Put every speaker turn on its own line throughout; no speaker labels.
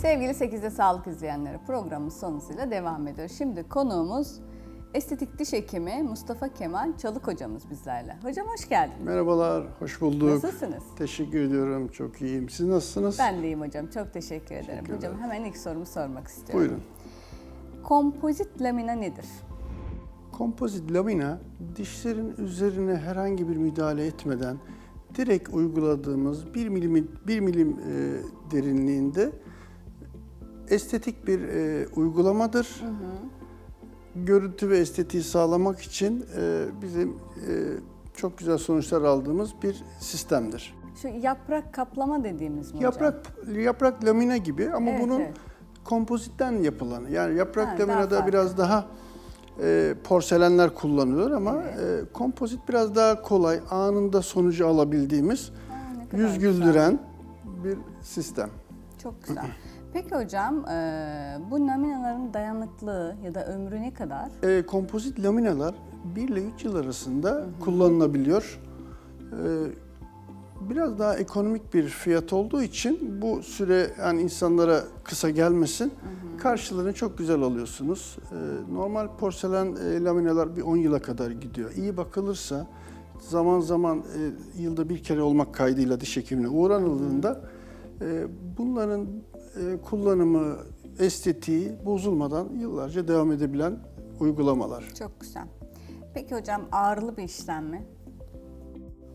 Sevgili 8'de Sağlık izleyenleri programımız sonrasıyla devam ediyor. Şimdi konuğumuz estetik diş hekimi Mustafa Kemal Çalık hocamız bizlerle. Hocam hoş geldiniz.
Merhabalar, hoş bulduk.
Nasılsınız?
Teşekkür ediyorum, çok iyiyim. Siz nasılsınız?
Ben deyim hocam. Çok teşekkür ederim.
Teşekkür
hocam
ederim.
hemen ilk sorumu sormak istiyorum.
Buyurun.
Kompozit lamina nedir?
Kompozit lamina, dişlerin üzerine herhangi bir müdahale etmeden direkt uyguladığımız 1 milim, 1 milim e, derinliğinde estetik bir e, uygulamadır. Görüntü ve estetiği sağlamak için e, bizim e, çok güzel sonuçlar aldığımız bir sistemdir.
Şu yaprak kaplama dediğimiz mi hocam?
Yaprak yaprak lamina gibi ama
Evet,
bunun
evet.
kompozitten yapılanı. Yani yaprak
Ha, daha
laminada
farklı.
biraz daha e, porselenler kullanılıyor ama e, kompozit biraz daha kolay, anında sonucu alabildiğimiz,
Ha,
yüz
güzel.
güldüren bir sistem.
Çok güzel. Peki hocam e, bu laminaların dayanıklığı ya da ömrü ne kadar?
E, kompozit laminalar 1 ile 3 yıl arasında kullanılabiliyor. E, biraz daha ekonomik bir fiyat olduğu için bu süre yani insanlara kısa gelmesin. Karşılığını çok güzel alıyorsunuz. E, normal porselen e, laminalar bir 10 yıla kadar gidiyor. İyi bakılırsa zaman zaman e, yılda bir kere olmak kaydıyla diş hekimine uğranıldığında e, bunların e, kullanımı, estetiği bozulmadan yıllarca devam edebilen uygulamalar.
Çok güzel. Peki hocam ağrılı bir işlem mi?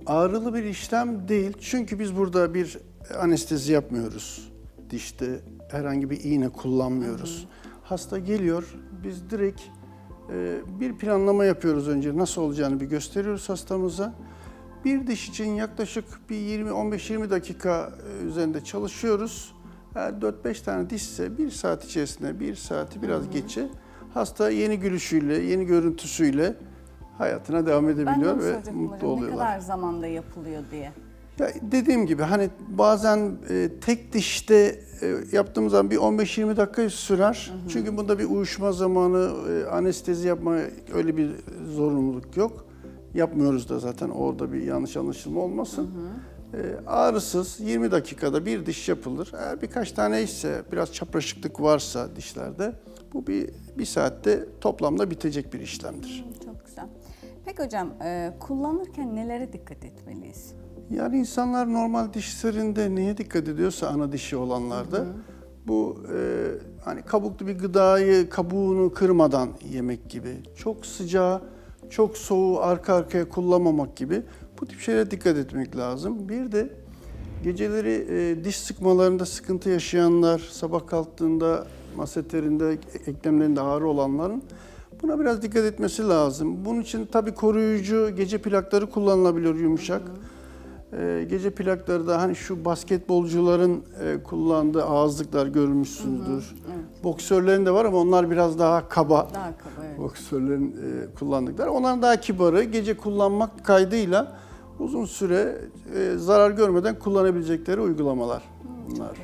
Ağrılı bir işlem değil çünkü biz burada bir anestezi yapmıyoruz. Dişte herhangi bir iğne kullanmıyoruz. Hasta geliyor, biz direkt e, bir planlama yapıyoruz önce nasıl olacağını bir gösteriyoruz hastamıza. Bir diş için yaklaşık bir 20 15-20 dakika e, üzerinde çalışıyoruz. Eğer 4-5 tane dişse bir saat içerisinde, bir saati biraz geçe hasta yeni gülüşüyle, yeni görüntüsüyle hayatına devam edebiliyor ve mutlu.
Ne
oluyorlar.
kadar zamanda yapılıyor diye.
Ya dediğim gibi hani bazen e, tek dişte e, yaptığımız zaman bir 15-20 dakika sürer. Çünkü bunda bir uyuşma zamanı, e, anestezi yapma öyle bir zorunluluk yok. Yapmıyoruz da zaten orada bir yanlış anlaşılma olmasın. E, ağrısız 20 dakikada bir diş yapılır. Eğer birkaç tane ise biraz çapraşıklık varsa dişlerde bu bir, bir saatte toplamda bitecek bir işlemdir.
Çok güzel. Peki hocam e, kullanırken nelere dikkat etmeliyiz?
Yani insanlar normal dişlerinde neye dikkat ediyorsa ana dişi olanlarda bu e, hani kabuklu bir gıdayı kabuğunu kırmadan yemek gibi, çok sıcağı, çok soğuğu arka arkaya kullanmamak gibi bu tip şeylere dikkat etmek lazım. Bir de geceleri e, diş sıkmalarında sıkıntı yaşayanlar, sabah kalktığında maseterinde, eklemlerinde ağrı olanların buna biraz dikkat etmesi lazım. Bunun için tabii koruyucu gece plakları kullanılabiliyor yumuşak. Ee, gece plakları da hani şu basketbolcuların e, kullandığı ağızlıklar görmüşsünüzdür. Boksörlerin de var ama onlar biraz daha kaba.
Daha kaba evet.
Boksörlerin e, kullandıkları. Onların daha kibarı. Gece kullanmak kaydıyla uzun süre e, zarar görmeden kullanabilecekleri uygulamalar bunlar.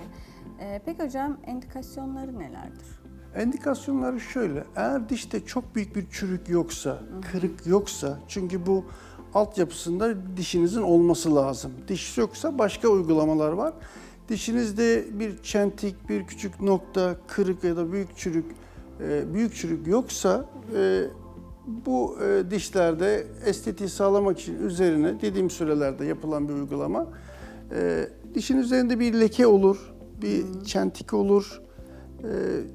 E, peki hocam endikasyonları nelerdir?
Endikasyonları şöyle. Eğer dişte çok büyük bir çürük yoksa, kırık yoksa çünkü bu altyapısında dişinizin olması lazım. Diş yoksa başka uygulamalar var. Dişinizde bir çentik, bir küçük nokta, kırık ya da büyük çürük, e, büyük çürük yoksa e, bu e, dişlerde estetiği sağlamak için üzerine dediğim sürelerde yapılan bir uygulama. E, Dişin üzerinde bir leke olur, bir çentik olur, ee,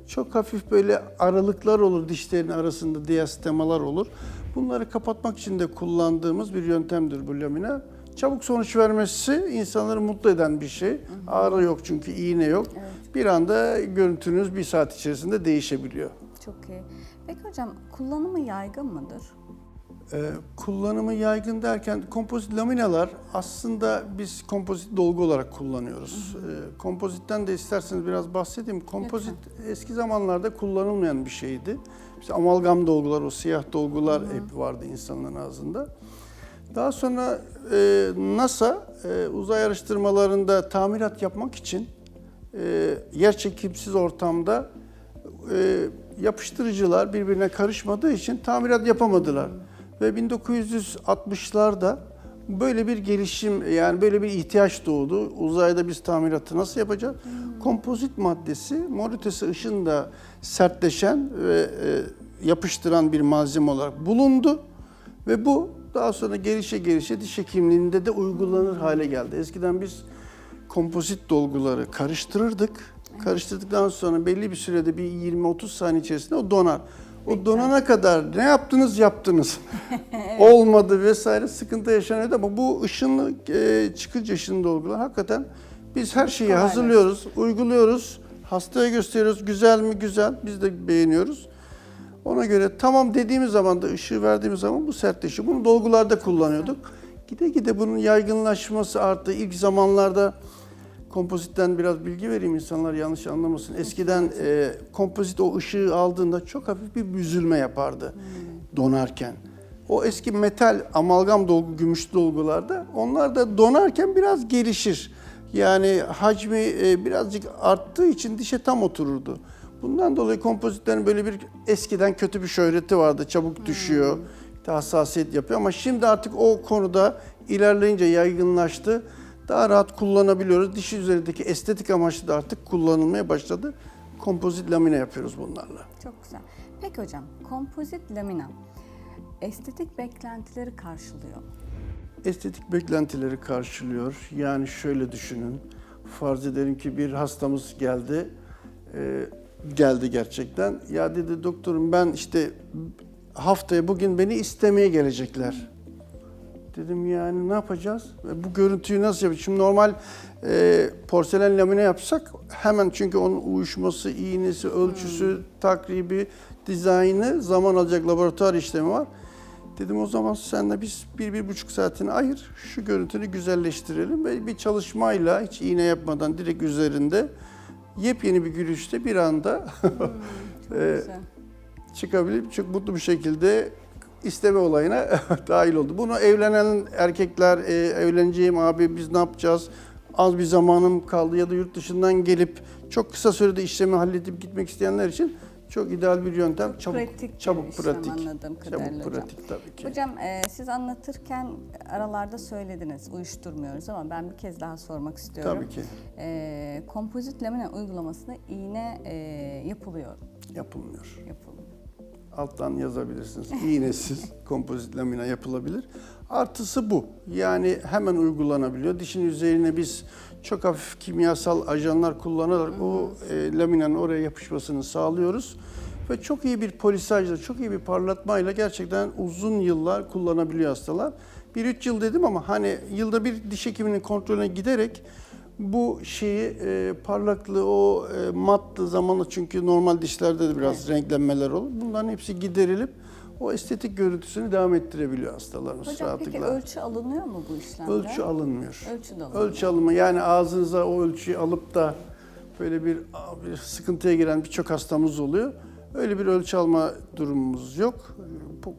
çok hafif böyle aralıklar olur dişlerin arasında diastemalar olur. Bunları kapatmak için de kullandığımız bir yöntemdir bu lamina. Çabuk sonuç vermesi insanları mutlu eden bir şey. Ağrı yok çünkü iğne yok. Bir anda görüntünüz bir saat içerisinde değişebiliyor.
Çok iyi. Peki hocam kullanımı yaygın mıdır?
Ee, kullanımı yaygın derken kompozit laminalar aslında biz kompozit dolgu olarak kullanıyoruz. Ee, kompozitten de isterseniz biraz bahsedeyim. Kompozit eski zamanlarda kullanılmayan bir şeydi. İşte amalgam dolgular, o siyah dolgular hep vardı insanların ağzında. Daha sonra e, NASA e, uzay araştırmalarında tamirat yapmak için e, yer çekimsiz ortamda e, yapıştırıcılar birbirine karışmadığı için tamirat yapamadılar. Ve 1960'larda böyle bir gelişim yani böyle bir ihtiyaç doğdu. Uzayda biz tamiratı nasıl yapacağız? kompozit maddesi mor ötesi ışında sertleşen ve e, yapıştıran bir malzeme olarak bulundu. Ve bu daha sonra gelişe gelişe diş hekimliğinde de uygulanır hale geldi. Eskiden biz kompozit dolguları karıştırırdık. Karıştırdıktan sonra belli bir sürede bir 20-30 saniye içerisinde o donar. O donana kadar ne yaptınız yaptınız. Olmadı vesaire sıkıntı yaşanıyordu ama bu ışınlı e, çıkınca ışın dolgular hakikaten biz her şeyi
Kolaylaştı.
hazırlıyoruz, uyguluyoruz. Hastaya gösteriyoruz. Güzel mi? Güzel. Biz de beğeniyoruz. Ona göre tamam dediğimiz zaman da ışığı verdiğimiz zaman bu sertleşiyor. Bunu dolgularda kullanıyorduk. Gide gide bunun yaygınlaşması arttı. İlk zamanlarda kompozitten biraz bilgi vereyim insanlar yanlış anlamasın. Eskiden e, kompozit o ışığı aldığında çok hafif bir büzülme yapardı donarken. O eski metal amalgam dolgu, gümüş dolgularda onlar da donarken biraz gelişir. Yani hacmi e, birazcık arttığı için dişe tam otururdu. Bundan dolayı kompozitlerin böyle bir eskiden kötü bir şöhreti vardı. Çabuk düşüyor, işte hassasiyet yapıyor ama şimdi artık o konuda ilerleyince yaygınlaştı. Daha rahat kullanabiliyoruz. Diş üzerindeki estetik amaçlı da artık kullanılmaya başladı. Kompozit lamine yapıyoruz bunlarla.
Çok güzel. Peki hocam, kompozit lamina estetik beklentileri karşılıyor.
estetik beklentileri karşılıyor. Yani şöyle düşünün. Farz edelim ki bir hastamız geldi. Ee, geldi gerçekten. Ya dedi doktorum ben işte haftaya bugün beni istemeye gelecekler. Dedim yani ne yapacağız? E, Bu görüntüyü nasıl yapacağız? Şimdi normal e, porselen lamine yapsak hemen çünkü onun uyuşması, iğnesi, ölçüsü, takribi, dizaynı zaman alacak laboratuvar işlemi var. Dedim o zaman senle biz bir, bir buçuk saatini ayır, şu görüntünü güzelleştirelim ve bir çalışmayla hiç iğne yapmadan direkt üzerinde yepyeni bir gülüşte bir anda Ee,
güzel.
çıkabilip çok mutlu bir şekilde isteme olayına dahil oldu. Bunu evlenen erkekler, e, evleneceğim abi biz ne yapacağız? Az bir zamanım kaldı ya da yurt dışından gelip çok kısa sürede işlemi halledip gitmek isteyenler için çok ideal bir yöntem. Çabuk,
pratik
çabuk
işlem
pratik.
anladığım kadarıyla
Çabuk
hocam.
pratik tabii ki.
Hocam e, siz anlatırken aralarda söylediniz uyuşturmuyoruz ama ben bir kez daha sormak istiyorum.
Tabii ki
E, kompozit lamina uygulamasında iğne e, yapılıyor.
yapılmıyor.
Yapılıyor.
Alttan yazabilirsiniz. İğnesiz kompozit lamina yapılabilir. Artısı bu. Yani hemen uygulanabiliyor. Dişin üzerine biz çok hafif kimyasal ajanlar kullanarak o e, laminanın oraya yapışmasını sağlıyoruz. Ve çok iyi bir polisajla, çok iyi bir parlatmayla gerçekten uzun yıllar kullanabiliyor hastalar. Bir üç yıl dedim ama hani yılda bir diş hekiminin kontrolüne giderek bu şeyi e, parlaklığı o e, matlı zamanla çünkü normal dişlerde de biraz renklenmeler olur. Bunların hepsi giderilip o estetik görüntüsünü devam ettirebiliyor hastalarımız
Hocam
rahatlıkla.
peki ölçü alınıyor mu bu işlemde?
Ölçü alınmıyor.
Ölçü de alınıyor.
Ölçü alımı yani ağzınıza o ölçüyü alıp da böyle bir, bir sıkıntıya giren birçok hastamız oluyor. Öyle bir ölçü alma durumumuz yok.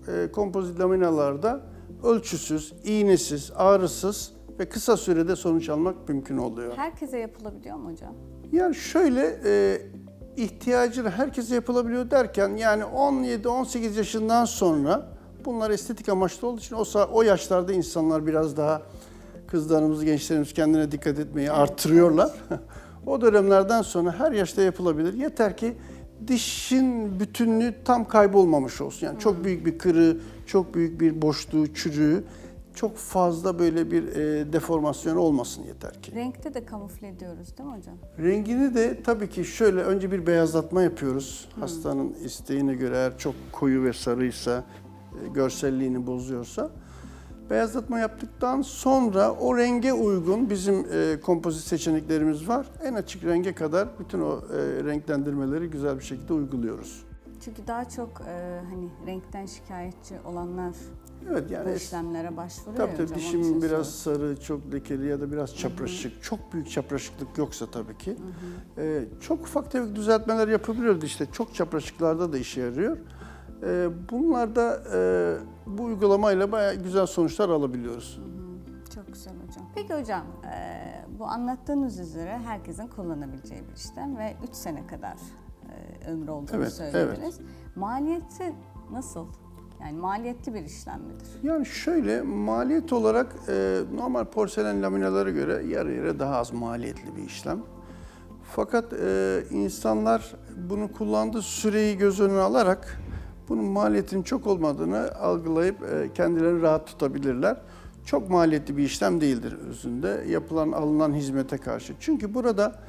E, kompozit laminalarda ölçüsüz, iğnesiz, ağrısız ve kısa sürede sonuç almak mümkün oluyor.
Herkese yapılabiliyor mu hocam?
Yani şöyle e, ihtiyacını herkese yapılabiliyor derken yani 17-18 yaşından sonra bunlar estetik amaçlı olduğu için o, o yaşlarda insanlar biraz daha kızlarımız, gençlerimiz kendine dikkat etmeyi artırıyorlar. o dönemlerden sonra her yaşta yapılabilir. Yeter ki dişin bütünlüğü tam kaybolmamış olsun. Yani çok büyük bir kırığı, çok büyük bir boşluğu, çürüğü, çok fazla böyle bir e, deformasyon olmasın yeter ki.
Renkte de kamufle ediyoruz değil mi hocam?
Rengini de tabii ki şöyle önce bir beyazlatma yapıyoruz. Hastanın isteğine göre eğer çok koyu ve sarıysa, e, görselliğini bozuyorsa. Beyazlatma yaptıktan sonra o renge uygun bizim e, kompozit seçeneklerimiz var. En açık renge kadar bütün o e, renklendirmeleri güzel bir şekilde uyguluyoruz.
Çünkü daha çok e, hani renkten şikayetçi olanlar
Evet yani
bu işlemlere başvuruyor
Tabii tabii dişim biraz sarı, çok lekeli ya da biraz çapraşık, çok büyük çapraşıklık yoksa tabii ki. Ee, çok ufak tefek düzeltmeler yapabiliyoruz işte. Çok çapraşıklarda da işe yarıyor. Ee, bunlarda e, bu uygulamayla bayağı güzel sonuçlar alabiliyoruz.
Çok güzel hocam. Peki hocam, e, bu anlattığınız üzere herkesin kullanabileceği bir işlem ve 3 sene kadar e, ömrü olduğunu
Evet,
söylediniz. Maliyeti nasıl? Yani maliyetli bir işlem midir?
Yani şöyle maliyet olarak e, normal porselen laminalara göre yarı yarı daha az maliyetli bir işlem. Fakat e, insanlar bunu kullandığı süreyi göz önüne alarak bunun maliyetinin çok olmadığını algılayıp e, kendilerini rahat tutabilirler. Çok maliyetli bir işlem değildir özünde yapılan alınan hizmete karşı. Çünkü burada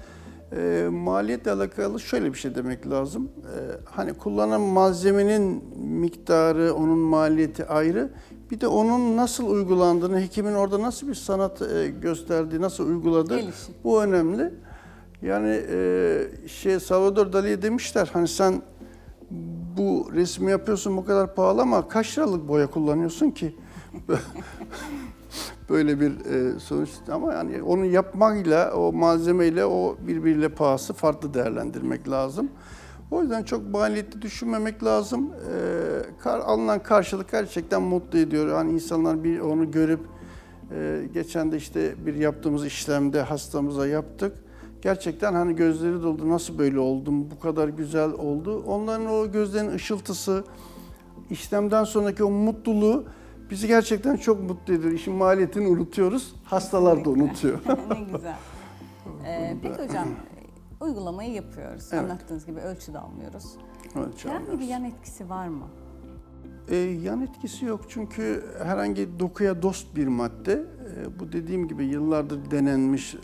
e, maliyetle alakalı şöyle bir şey demek lazım. E, hani kullanan malzemenin miktarı, onun maliyeti ayrı. Bir de onun nasıl uygulandığını, hekimin orada nasıl bir sanat e, gösterdiği, nasıl uyguladığı bu önemli. Yani e, şey Salvador Dali'ye demişler hani sen bu resmi yapıyorsun bu kadar pahalı ama kaç liralık boya kullanıyorsun ki? Böyle bir e, sonuç ama yani onu yapmakla o malzemeyle o birbiriyle pahası farklı değerlendirmek lazım. O yüzden çok maliyetli düşünmemek lazım. E, alınan karşılık gerçekten mutlu ediyor. Yani insanlar bir onu görüp e, geçen de işte bir yaptığımız işlemde hastamıza yaptık. Gerçekten hani gözleri doldu. Nasıl böyle oldum? Bu kadar güzel oldu. Onların o gözlerin ışıltısı, işlemden sonraki o mutluluğu bizi gerçekten çok mutlu ediyor. İşin maliyetini unutuyoruz. Hastalar da unutuyor.
ne güzel. Ee, peki hocam uygulamayı yapıyoruz.
Evet.
Anlattığınız gibi ölçüde almıyoruz.
Evet,
Herhangi bir yan etkisi var mı?
E, yan etkisi yok çünkü herhangi dokuya dost bir madde. E, bu dediğim gibi yıllardır denenmiş e,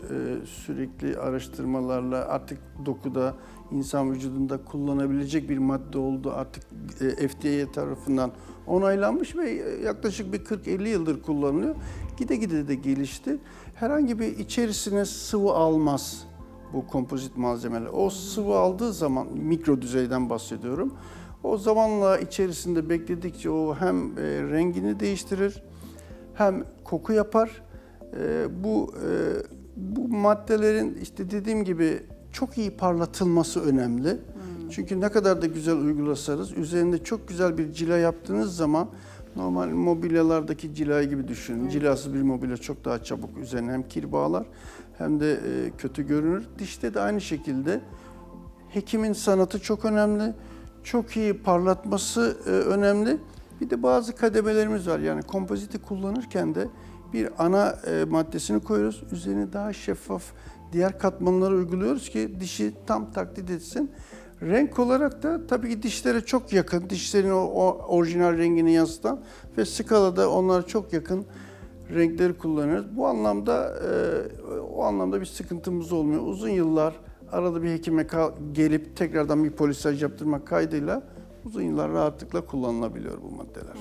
sürekli araştırmalarla artık dokuda insan vücudunda kullanabilecek bir madde oldu. Artık e, FDA tarafından onaylanmış ve yaklaşık bir 40-50 yıldır kullanılıyor. Gide gide de gelişti. Herhangi bir içerisine sıvı almaz bu kompozit malzemeler. O sıvı aldığı zaman mikro düzeyden bahsediyorum. O zamanla içerisinde bekledikçe o hem e, rengini değiştirir hem koku yapar. E, bu e, bu maddelerin işte dediğim gibi çok iyi parlatılması önemli. Çünkü ne kadar da güzel uygulasanız üzerinde çok güzel bir cila yaptığınız zaman normal mobilyalardaki cila gibi düşünün. Cilasız bir mobilya çok daha çabuk üzerine hem kir bağlar hem de kötü görünür. Dişte de aynı şekilde hekimin sanatı çok önemli. Çok iyi parlatması e, önemli. Bir de bazı kademelerimiz var. Yani kompoziti kullanırken de bir ana e, maddesini koyuyoruz. Üzerine daha şeffaf diğer katmanları uyguluyoruz ki dişi tam taklit etsin. Renk olarak da tabii ki dişlere çok yakın, dişlerin o, orijinal rengini yansıtan ve skalada onlara çok yakın renkleri kullanıyoruz. Bu anlamda e, o anlamda bir sıkıntımız olmuyor. Uzun yıllar arada bir hekime gelip tekrardan bir polisaj yaptırmak kaydıyla uzun yıllar rahatlıkla kullanılabiliyor bu maddeler.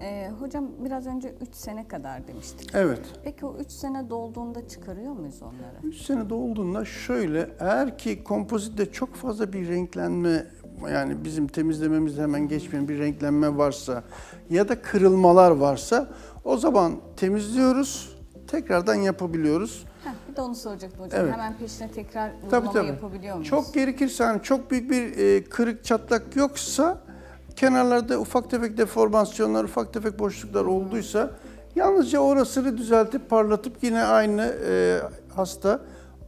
Ee, hocam biraz önce 3 sene kadar demiştik.
Evet.
Peki o 3 sene dolduğunda çıkarıyor muyuz onları?
3 sene dolduğunda şöyle eğer ki kompozitte çok fazla bir renklenme yani bizim temizlememizde hemen geçmeyen bir renklenme varsa ya da kırılmalar varsa o zaman temizliyoruz, tekrardan yapabiliyoruz.
De onu soracaktım hocam.
Evet.
Hemen peşine tekrar uygulama
Tabii tabii.
yapabiliyor muyuz?
Çok gerekirse hani çok büyük bir e, kırık çatlak yoksa kenarlarda ufak tefek deformasyonlar, ufak tefek boşluklar olduysa yalnızca orasını düzeltip parlatıp yine aynı e, hasta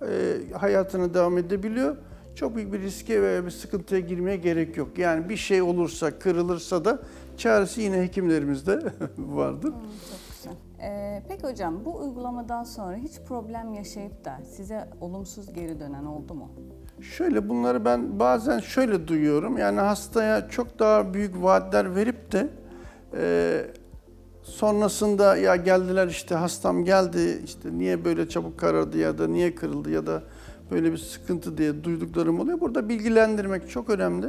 e, hayatına devam edebiliyor. Çok büyük bir riske veya bir sıkıntıya girmeye gerek yok. Yani bir şey olursa, kırılırsa da çaresi yine hekimlerimizde vardır.
Çok güzel. Ee, peki hocam bu uygulamadan sonra hiç problem yaşayıp da size olumsuz geri dönen oldu mu?
Şöyle bunları ben bazen şöyle duyuyorum. Yani hastaya çok daha büyük vaatler verip de e, sonrasında ya geldiler işte hastam geldi işte niye böyle çabuk karardı ya da niye kırıldı ya da böyle bir sıkıntı diye duyduklarım oluyor. Burada bilgilendirmek çok önemli.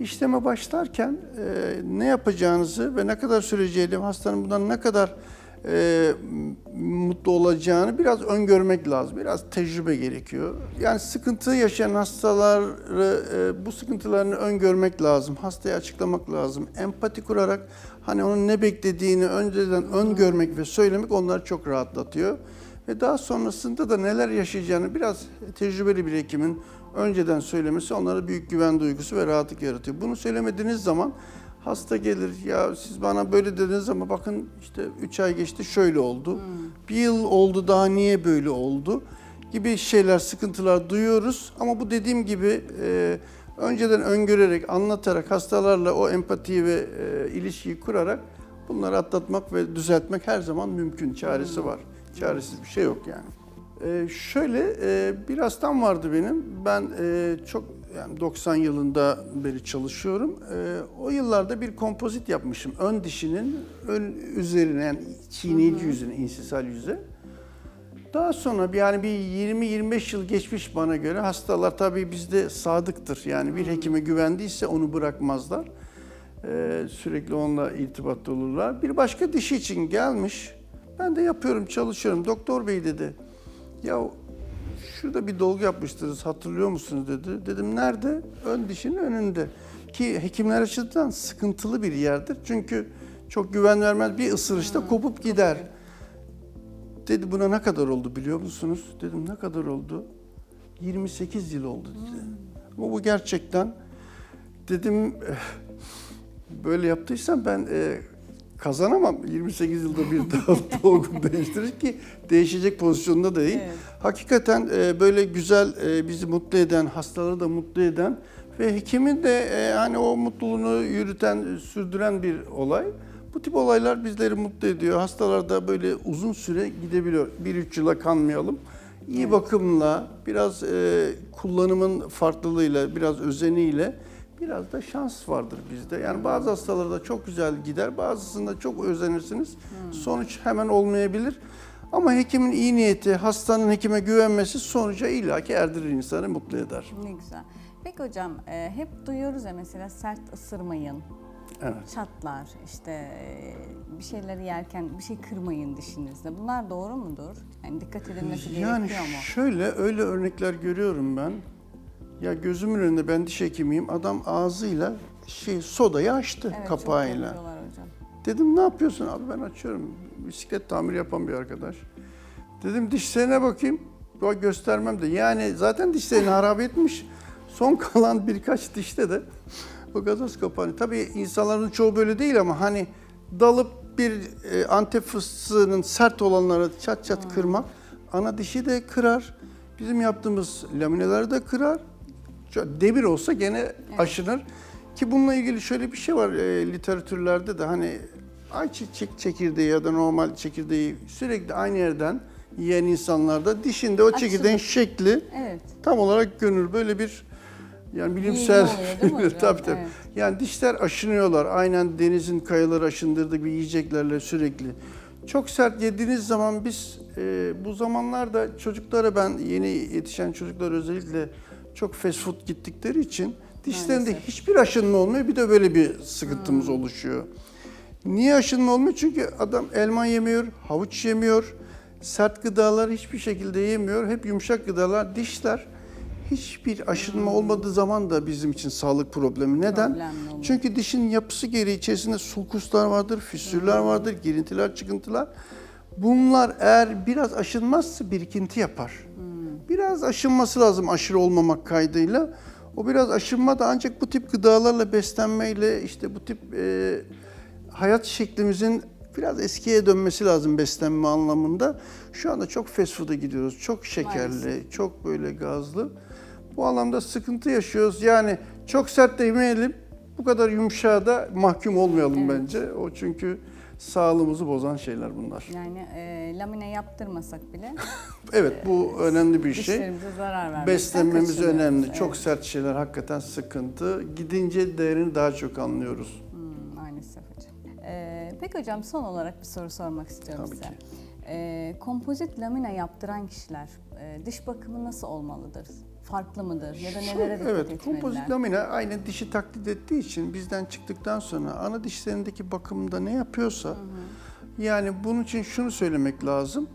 İşleme başlarken e, ne yapacağınızı ve ne kadar süreceğini, hastanın bundan ne kadar e, mutlu olacağını biraz öngörmek lazım. Biraz tecrübe gerekiyor. Yani sıkıntı yaşayan hastaları e, bu sıkıntılarını öngörmek lazım. Hastaya açıklamak lazım. Empati kurarak hani onun ne beklediğini önceden öngörmek ve söylemek onları çok rahatlatıyor. Ve daha sonrasında da neler yaşayacağını biraz tecrübeli bir hekimin önceden söylemesi onlara büyük güven duygusu ve rahatlık yaratıyor. Bunu söylemediğiniz zaman hasta gelir ya siz bana böyle dediniz ama bakın işte 3 ay geçti şöyle oldu. Bir yıl oldu daha niye böyle oldu gibi şeyler sıkıntılar duyuyoruz. Ama bu dediğim gibi e, önceden öngörerek anlatarak hastalarla o empatiyi ve e, ilişkiyi kurarak bunları atlatmak ve düzeltmek her zaman mümkün. Çaresi var. Çaresiz bir şey yok yani. Ee, şöyle e, bir hastam vardı benim. Ben e, çok yani 90 yılında beri çalışıyorum. E, o yıllarda bir kompozit yapmışım. Ön dişinin ön üzerine yani çiğneyici yüzüne, insisal yüze. Daha sonra bir- yani bir 20-25 yıl geçmiş bana göre hastalar tabii bizde sadıktır. Yani bir hekime güvendiyse onu bırakmazlar. Ee, sürekli onunla irtibatta olurlar. Bir başka dişi için gelmiş. Ben de yapıyorum, çalışıyorum. Doktor bey dedi. Ya şurada bir dolgu yapmıştınız hatırlıyor musunuz dedi. Dedim nerede? Ön dişinin önünde. Ki hekimler açısından sıkıntılı bir yerdir. Çünkü çok güven vermez. Bir ısırışta kopup gider. Dedi buna ne kadar oldu biliyor musunuz? Dedim ne kadar oldu? 28 yıl oldu dedi. Ama bu gerçekten dedim eh, böyle yaptıysam ben eh, kazanamam. 28 yılda bir daha dolgu değiştirir ki değişecek pozisyonda değil.
Evet.
Hakikaten eh, böyle güzel eh, bizi mutlu eden, hastaları da mutlu eden ve hekimin de hani o mutluluğunu yürüten, sürdüren bir olay. Bu tip olaylar bizleri mutlu ediyor. Hastalar da böyle uzun süre gidebiliyor. 1-3 yıla kanmayalım. İyi bakımla, biraz e, kullanımın farklılığıyla, biraz özeniyle biraz da şans vardır bizde. Yani bazı hastalarda çok güzel gider, bazısında çok özenirsiniz. Sonuç hemen olmayabilir. Ama hekimin iyi niyeti, hastanın hekime güvenmesi sonuca illaki erdirir insanı, mutlu eder.
Ne güzel. Peki hocam e, hep duyuyoruz ya mesela sert ısırmayın,
Evet.
çatlar, işte e, bir şeyleri yerken bir şey kırmayın dişinizde. Bunlar doğru mudur? Yani dikkat edilmesi
Yani
gerekiyor mu?
şöyle öyle örnekler görüyorum ben. Ya gözümün önünde ben diş hekimiyim. Adam ağzıyla şey sodayı açtı
Evet, çok
kapağıyla.
yapıyorlar hocam.
Dedim ne yapıyorsun abi ben açıyorum. Bisiklet tamiri yapan bir arkadaş. Dedim dişlerine bakayım. Bak göstermem de. Yani zaten dişlerini harap etmiş. Son kalan birkaç dişte de o gazoz kapağını. Tabii insanların çoğu böyle değil ama hani dalıp bir e, antep fıstığının sert olanları çat çat kırmak ana dişi de kırar. Bizim yaptığımız lamineleri de kırar. Demir olsa gene aşınır. Ki bununla ilgili şöyle bir şey var e, literatürlerde de hani ayçiçek çekirdeği ya da normal çekirdeği sürekli aynı yerden yiyen insanlarda dişinde o çekirdeğin şekli
Evet.
tam olarak görünür. Böyle bir yani bilimsel tabii tabii.
Evet.
Yani dişler aşınıyorlar. Aynen denizin kayaları aşındırdığı bir yiyeceklerle sürekli. Çok sert yediğiniz zaman biz e, bu zamanlarda çocuklara ben yeni yetişen çocuklar özellikle çok fast food gittikleri için dişlerinde
Maalesef.
hiçbir aşınma olmuyor. Bir de böyle bir sıkıntımız oluşuyor. Niye aşınma olmuyor? Çünkü adam elma yemiyor, havuç yemiyor, sert gıdalar hiçbir şekilde yemiyor. Hep yumuşak gıdalar, dişler. Hiçbir aşınma olmadığı zaman da bizim için sağlık problemi. Neden?
Oluyor.
Çünkü dişin yapısı gereği içerisinde sulkuslar vardır, füsürler vardır, girintiler, çıkıntılar. Bunlar eğer biraz aşınmazsa birikinti yapar. Biraz aşınması lazım aşırı olmamak kaydıyla. O biraz aşınma da ancak bu tip gıdalarla beslenmeyle işte bu tip e, hayat şeklimizin biraz eskiye dönmesi lazım beslenme anlamında. Şu anda çok fast food'a gidiyoruz. Çok şekerli, çok böyle gazlı. Bu anlamda sıkıntı yaşıyoruz. Yani çok sert de yemeyelim. Bu kadar yumuşağa da mahkum olmayalım
Evet.
bence. O çünkü sağlığımızı bozan şeyler bunlar.
Yani e, lamine yaptırmasak bile
Evet bu önemli bir şey.
zarar vermekten
Beslenmemiz önemli.
Evet.
Çok sert şeyler hakikaten sıkıntı. Gidince değerini daha çok anlıyoruz.
Hmm, maalesef hocam. Ee, peki hocam son olarak bir soru sormak istiyorum
Tabii
size.
ki.
Ee, kompozit lamina yaptıran kişiler e, diş bakımı nasıl olmalıdır? Farklı mıdır? Ya da nelere dikkat
Evet, kompozit lamina aynı dişi taklit ettiği için bizden çıktıktan sonra ana dişlerindeki bakımda ne yapıyorsa yani bunun için şunu söylemek lazım.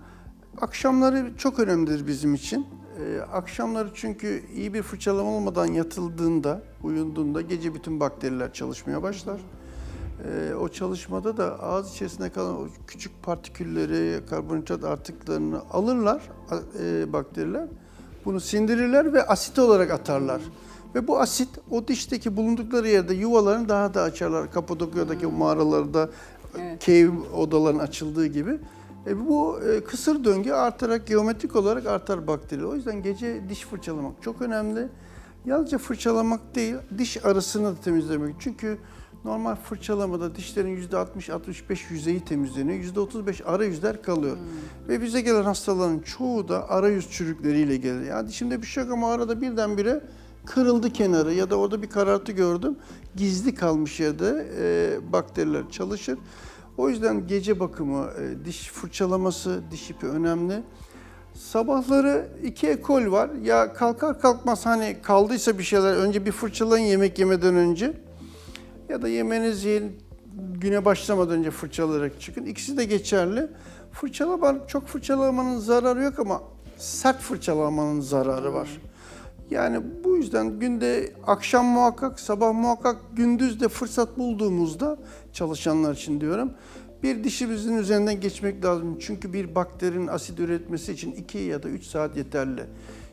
Akşamları çok önemlidir bizim için. Ee, akşamları çünkü iyi bir fırçalama olmadan yatıldığında, uyunduğunda gece bütün bakteriler çalışmaya başlar. Ee, o çalışmada da ağız içerisinde kalan o küçük partikülleri, karbonhidrat artıklarını alırlar e, bakteriler. Bunu sindirirler ve asit olarak atarlar. Ve bu asit o dişteki bulundukları yerde yuvalarını daha da açarlar. Kapadokya'daki o mağaralarda
Evet.
cave odaların açıldığı gibi. E, bu e, kısır döngü artarak geometrik olarak artar bakteri. O yüzden gece diş fırçalamak çok önemli. Yalnızca fırçalamak değil, diş arasını da temizlemek. Çünkü Normal fırçalamada dişlerin %60-65 yüzeyi temizleniyor. %35 arayüzler kalıyor. Ve bize gelen hastaların çoğu da arayüz çürükleriyle gelir. Yani dişimde bir şey yok ama arada birdenbire kırıldı kenarı ya da orada bir karartı gördüm. Gizli kalmış yerde e, bakteriler çalışır. O yüzden gece bakımı, e, diş fırçalaması, diş ipi önemli. Sabahları iki ekol var. Ya kalkar kalkmaz hani kaldıysa bir şeyler önce bir fırçalayın yemek yemeden önce. Ya da yemeğinizi yiyin güne başlamadan önce fırçalayarak çıkın. İkisi de geçerli. Fırçalama, çok fırçalamanın zararı yok ama sert fırçalamanın zararı var. Yani bu yüzden günde akşam muhakkak, sabah muhakkak, gündüz de fırsat bulduğumuzda çalışanlar için diyorum. Bir dişimizin üzerinden geçmek lazım. Çünkü bir bakterinin asit üretmesi için 2 ya da 3 saat yeterli.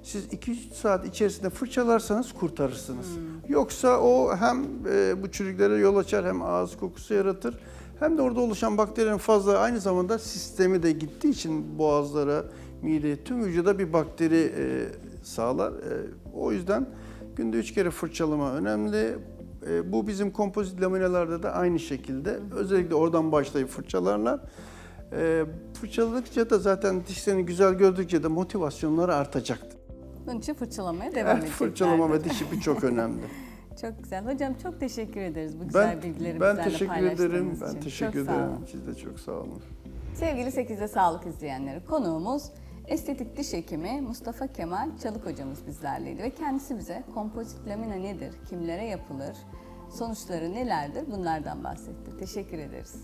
Siz 2-3 saat içerisinde fırçalarsanız kurtarırsınız. Yoksa o hem e, bu çürüklere yol açar hem ağız kokusu yaratır. Hem de orada oluşan bakterinin fazla aynı zamanda sistemi de gittiği için boğazlara, mideye, tüm vücuda bir bakteri e, sağlar. E, o yüzden günde 3 kere fırçalama önemli. E, bu bizim kompozit laminalarda da aynı şekilde. Özellikle oradan başlayıp fırçalarlar. E, fırçaladıkça da zaten dişlerini güzel gördükçe de motivasyonları artacaktır.
Bunun için fırçalamaya devam
Evet,
edeceklerdir.
fırçalama ve diş ipi çok önemli.
Çok güzel. Hocam çok teşekkür ederiz bu güzel
ben
bilgileri
ben
bizlerle
teşekkür ederim.
için.
Ben teşekkür
çok
ederim. Siz de çok sağ olun.
Sevgili 8'de Sağlık izleyenleri konuğumuz estetik diş hekimi Mustafa Kemal Çalık hocamız bizlerleydi ve kendisi bize kompozit lamina nedir, kimlere yapılır, sonuçları nelerdir bunlardan bahsetti. Teşekkür ederiz.